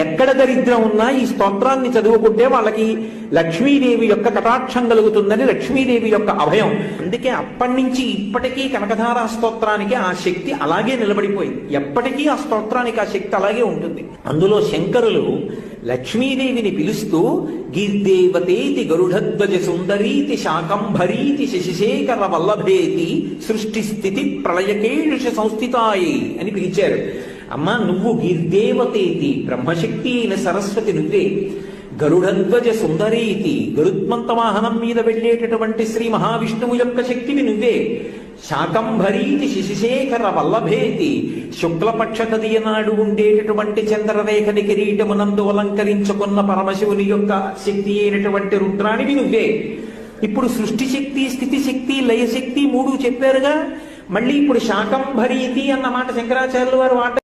ఎక్కడ దరిద్రం ఉన్నా ఈ స్తోత్రాన్ని చదువుకుంటే వాళ్ళకి లక్ష్మీదేవి యొక్క కటాక్షం కలుగుతుందని లక్ష్మీదేవి యొక్క అభయం. అందుకే అప్పటి నుంచి ఇప్పటికీ కనకధారా స్తోత్రానికి ఆ శక్తి అలాగే నిలబడిపోయింది. ఎప్పటికీ ఆ స్తోత్రానికి ఆ శక్తి అలాగే ఉంటుంది. అందులో శంకరులు లక్ష్మీదేవిని పిలుస్తూ గీర్దేవతేతి గరుడధ్వజ సుందరీతి శాకంభరీతి శశిశేఖర వల్లభేతి సృష్టి స్థితి ప్రళయకేషు సంస్థితాయి అని పిలిచారు. అమ్మా నువ్వు గీర్దేవతేతి బ్రహ్మశక్తి అయిన సరస్వతి నువ్వే. గరుడధ్వజ సుందరీతి గరుత్మంత వాహనం మీద వెళ్ళేటటువంటి శ్రీ మహావిష్ణువు యొక్క శక్తివి నువ్వే. శాకంభరీతి శిశిశేఖర వల్లభేతి శుక్లపక్ష తదియ నాడు ఉండేటటువంటి చంద్రరేఖని కిరీటమునందు అలంకరించుకున్న పరమశివుని యొక్క శక్తి అయినటువంటి రుద్రాణివి నువ్వే. ఇప్పుడు సృష్టి శక్తి స్థితి శక్తి లయ శక్తి మూడు చెప్పారుగా. మళ్ళీ ఇప్పుడు శాకంభరీతి అన్న మాట వారు వాట